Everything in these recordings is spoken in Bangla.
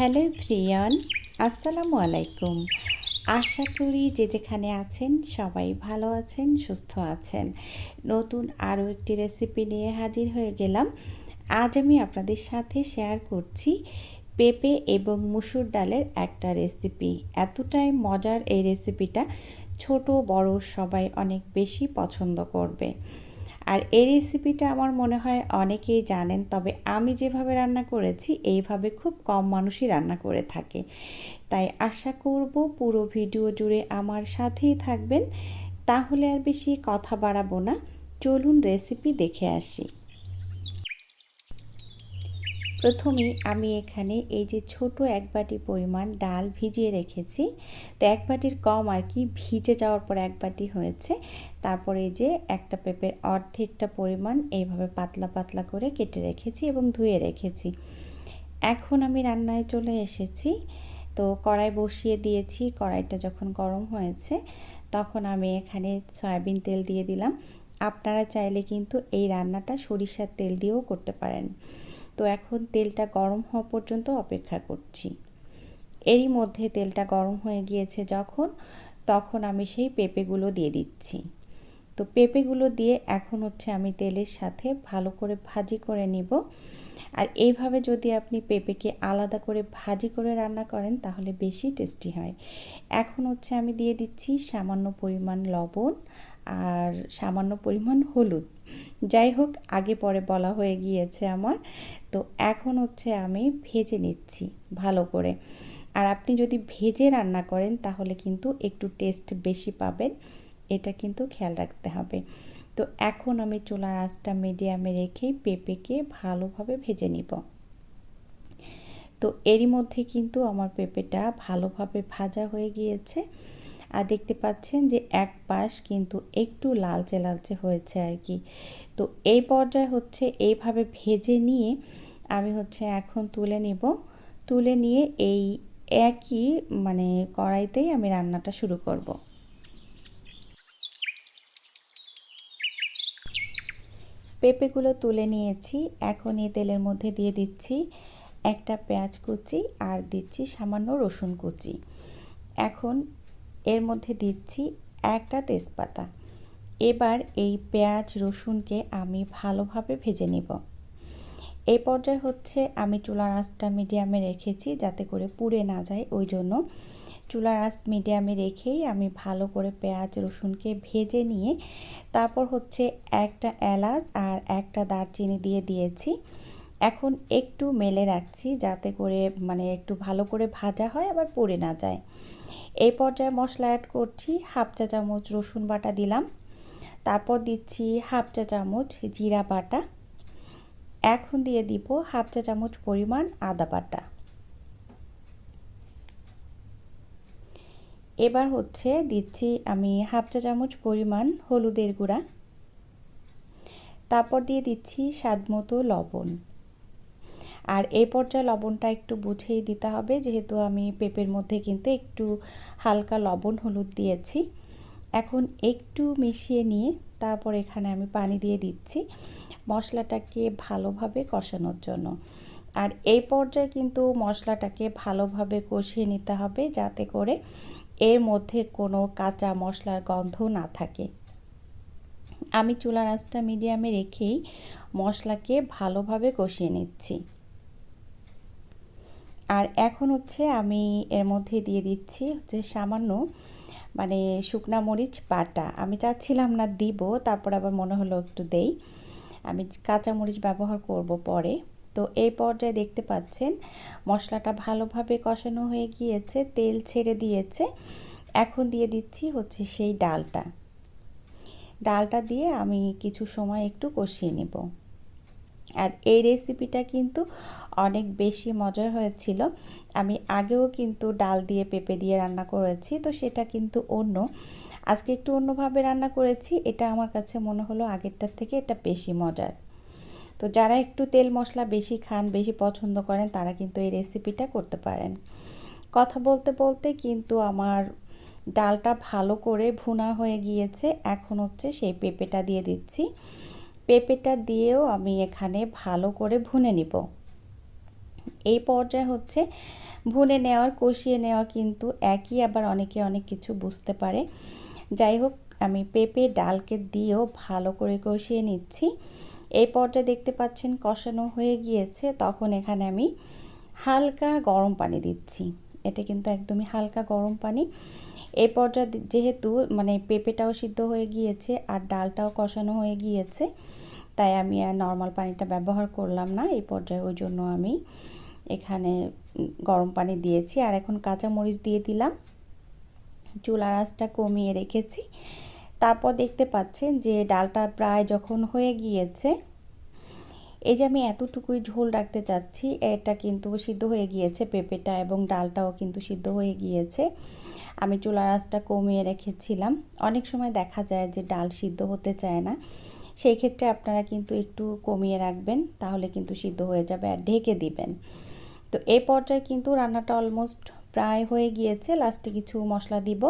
হ্যালো প্রিয়ান, আসসালামু আলাইকুম। আশা করি যে যেখানে আছেন সবাই ভালো আছেন, সুস্থ আছেন। নতুন আরও একটি রেসিপি নিয়ে হাজির হয়ে গেলাম। আজ আমি আপনাদের সাথে শেয়ার করছি পেঁপে এবং মুসুর ডালের একটা রেসিপি। এতটাই মজার এই রেসিপিটা ছোট, বড় সবাই অনেক বেশি পছন্দ করবে। আর এই রেসিপিটা আমার মনে হয় অনেকেই জানেন, তবে আমি যেভাবে রান্না করেছি, এইভাবে খুব কম মানুষই রান্না করে থাকে। তাই আশা করব পুরো ভিডিও জুড়ে আমার সাথেই থাকবেন। তাহলে আর বেশি কথা বাড়াবো না। চলুন রেসিপি দেখে আসি। প্রথমে আমি এখানে এই যে ছোট এক বাটি পরিমাণ ডাল ভিজিয়ে রেখেছি। তো এক বাটির কম আর কি, ভিজে যাওয়ার পর এক বাটি হয়েছে। তারপরে এই যে একটা পেঁপের অর্ধেকটা পরিমাণ এইভাবে পাতলা পাতলা করে কেটে রেখেছি এবং ধুয়ে রেখেছি। এখন আমি রান্নায় চলে এসেছি। তো কড়াই বসিয়ে দিয়েছি, কড়াইটা যখন গরম হয়েছে তখন আমি এখানে সয়াবিন তেল দিয়ে দিলাম। আপনারা চাইলে কিন্তু এই রান্নাটা সরিষার তেল দিয়েও করতে পারেন। তো এখন তেলটা গরম হওয়া পর্যন্ত অপেক্ষা করছি। এরই মধ্যে তেলটা গরম হয়ে গিয়েছে যখন, তখন আমি সেই পেঁপেগুলো দিয়ে দিচ্ছি। তো পেঁপেগুলো দিয়ে এখন হচ্ছে আমি তেলের সাথে ভালো করে ভাজি করে নিব। আর এইভাবে যদি আপনি পেঁপেকে আলাদা করে ভাজি করে রান্না করেন, তাহলে বেশি টেস্টি হয়। এখন হচ্ছে আমি দিয়ে দিচ্ছি সামান্য পরিমাণ লবণ আর সামান্য পরিমাণ হলুদ। যাই হোক, আগে পরে বলা হয়ে গিয়েছে আমার। তো এখন হচ্ছে আমি ভেজে নিচ্ছি ভালো করে। আর আপনি যদি ভেজে রান্না করেন, তাহলে কিন্তু একটু টেস্ট বেশি পাবেন। এটা কিন্তু খেয়াল রাখতে হবে। তো এখন আমি চুলার আঁচটা মিডিয়ামে রেখেই পেঁপেকে ভালোভাবে ভেজে নিব। তো এরই মধ্যে কিন্তু আমার পেঁপেটা ভালোভাবে ভাজা হয়ে গিয়েছে। আর দেখতে পাচ্ছেন যে এক পাশ কিন্তু একটু লালচে লালচে হয়েছে আর কি। তো এই পর্যায়ে হচ্ছে এইভাবে ভেজে নিয়ে আমি হচ্ছে এখন তুলে নেব। তুলে নিয়ে এই একই মানে কড়াইতেই আমি রান্নাটা শুরু করব। পেঁপেগুলো তুলে নিয়েছি। এখন এই তেলের মধ্যে দিয়ে দিচ্ছি একটা পেঁয়াজ কুচি আর দিচ্ছি সামান্য রসুন কুচি। এখন এর মধ্যে দিচ্ছি একটা তেজপাতা। এবার এই পেঁয়াজ, রসুনকে আমি ভালোভাবে ভেজে নিব। এই পর্যায়ে হচ্ছে আমি চুলার আঁচটা মিডিয়ামে রেখেছি যাতে করে পুড়ে না যায়। ওই জন্য চুলার আঁচ মিডিয়ামে রেখেই আমি ভালো করে পেঁয়াজ, রসুনকে ভেজে নিয়ে তারপর হচ্ছে একটা এলাচ আর একটা দারচিনি দিয়ে দিয়েছি। এখন একটু মেলে রাখছি যাতে করে মানে একটু ভালো করে ভাজা হয় আবার পড়ে না যায়। এই পর্যায়ে মশলা অ্যাড করছি হাফ চা চামচ রসুন বাটা দিলাম। তারপর দিচ্ছি হাফ চা চামচ জিরা বাটা। এখন দিয়ে দিব হাফ চা চামচ পরিমাণ আদা বাটা। এবার হচ্ছে দিচ্ছি আমি হাফ চা চামচ পরিমাণ হলুদের গুঁড়া। তারপর দিয়ে দিচ্ছি স্বাদ মতো লবণ। আর এই পর্যায়ে লবণটা একটু বুঝেই দিতে হবে, যেহেতু আমি পেঁপের মধ্যে কিন্তু একটু হালকা লবণ হলুদ দিয়েছি। এখন একটু মিশিয়ে নিয়ে তারপর এখানে আমি পানি দিয়ে দিচ্ছি মশলাটাকে ভালোভাবে কষানোর জন্য। আর এই পর্যায়ে কিন্তু মশলাটাকে ভালোভাবে কষিয়ে নিতে হবে যাতে করে এর মধ্যে কোনো কাঁচা মশলার গন্ধ না থাকে। আমি চুলার আঁচটা মিডিয়ামে রেখেই মশলাকে ভালোভাবে কষিয়ে নিচ্ছি। আর এখন হচ্ছে আমি এর মধ্যে দিয়ে দিচ্ছি হচ্ছে সামান্য মানে শুকনা মরিচ বাটা। আমি চাচ্ছিলাম না দিব, তারপর আবার মনে হলো একটু দেই। আমি কাঁচা মরিচ ব্যবহার করব পরে। তো এই পর্যায়ে দেখতে পাচ্ছেন, মশলাটা ভালোভাবে কষানো হয়ে গিয়েছে, তেল ছেড়ে দিয়েছে। এখন দিয়ে দিচ্ছি হচ্ছে সেই ডালটা। ডালটা দিয়ে আমি কিছু সময় একটু কষিয়ে নেব। আর এই রেসিপিটা কিন্তু অনেক বেশি মজার হয়েছিল। আমি আগেও কিন্তু ডাল দিয়ে পেঁপে দিয়ে রান্না করেছি, তো সেটা কিন্তু অন্য। আজকে একটু অন্যভাবে রান্না করেছি, এটা আমার কাছে মনে হলো আগেরটার থেকে এটা বেশি মজার। তো যারা একটু তেল মশলা বেশি খান, বেশি পছন্দ করেন, তারা কিন্তু এই রেসিপিটা করতে পারেন। কথা বলতে বলতে কিন্তু আমার ডালটা ভালো করে ভুনা হয়ে গিয়েছে, এখন হচ্ছে সেই পেঁপেটা দিয়ে দিচ্ছি। পেঁপেটা দিয়েও আমি এখানে ভালো করে ভুনে নিব। এই পর্যায়ে হচ্ছে ভুনে নেওয়ার, কষিয়ে নেওয়া কিন্তু একই, আবার অনেকে অনেক কিছু বুঝতে পারে। যাই হোক, আমি পেঁপে ডালকে দিয়েও ভালো করে কষিয়ে নিচ্ছি। এই পর্যায়ে দেখতে পাচ্ছেন কষানো হয়ে গিয়েছে, তখন এখানে আমি হালকা গরম পানি দিচ্ছি। এটা কিন্তু একদমই হালকা গরম পানি। এই পর্যায়ে যেহেতু মানে পেঁপেটাও সিদ্ধ হয়ে গিয়েছে আর ডালটাও কষানো হয়ে গিয়েছে, তাই আমি আর নর্মাল পানিটা ব্যবহার করলাম না। এই পর্যায়ে ওই জন্য আমি এখানে গরম পানি দিয়েছি আর এখন কাঁচামরিচ দিয়ে দিলাম। চুলার আঁচটা কমিয়ে রেখেছি। তারপর দেখতে পাচ্ছেন যে ডালটা প্রায় যখন হয়ে গিয়েছে এই যে আমি এতটুকুই ঝোল রাখতে চাচ্ছি, এটা কিন্তু সিদ্ধ হয়ে গিয়েছে পেঁপেটা এবং ডালটাও কিন্তু সিদ্ধ হয়ে গিয়েছে। আমি চুলার আঁচটা কমিয়ে রেখেছিলাম। অনেক সময় দেখা যায় যে ডাল সিদ্ধ হতে চায় না। সেই ক্ষেত্রে আপনারা কিন্তু একটু কমিয়ে রাখবেন, তাহলে কিন্তু সিদ্ধ হয়ে যাবে আর ঢেকে দিবেন। তো এই পর্যায়ে কিন্তু রান্নাটা অলমোস্ট প্রায় হয়ে গিয়েছে লাস্টে কিছু মশলা দিব।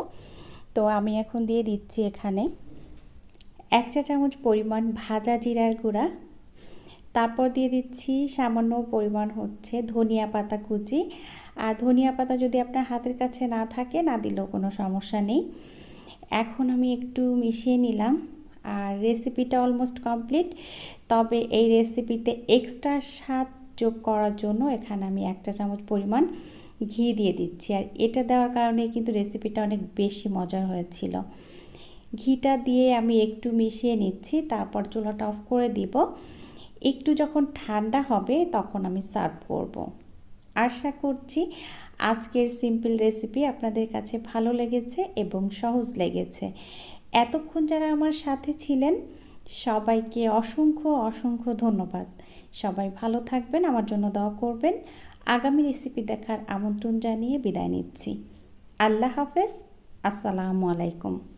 তো আমি এখন দিয়ে দিচ্ছি এখানে এক চা চামচ পরিমাণ ভাজা জিরার গুঁড়া তারপর দিয়ে দিচ্ছি সামান্য পরিমাণ হচ্ছে ধনিয়া পাতা কুচি। আর ধনিয়া পাতা যদি আপনার হাতের কাছে না থাকে, না দিলেও কোনো সমস্যা নেই। এখন আমি একটু মিশিয়ে নিলাম। আর রেসিপিটা অলমোস্ট কমপ্লিট তবে এই রেসিপিতে এক্সট্রা স্বাদ যোগ করার জন্য এখানে আমি একটা চামচ পরিমাণ ঘি দিয়ে দিচ্ছি। আর এটা দেওয়ার কারণে কিন্তু রেসিপিটা অনেক বেশি মজার হয়েছিল। ঘিটা দিয়ে আমি একটু মিশিয়ে নিচ্ছি। তারপর চুলাটা অফ করে দিব। একটু যখন ঠান্ডা হবে তখন আমি সার্ভ করব। আশা করছি আজকের সিম্পল রেসিপি আপনাদের কাছে ভালো লেগেছে এবং সহজ লেগেছে। এতক্ষণ যারা আমার সাথে ছিলেন, সবাইকে অসংখ্য অসংখ্য ধন্যবাদ। সবাই ভালো থাকবেন, আমার জন্য দোয়া করবেন। আগামী রেসিপি দেখার আমন্ত্রণ জানিয়ে বিদায় নিচ্ছি। আল্লাহ হাফেজ, আসসালামু আলাইকুম।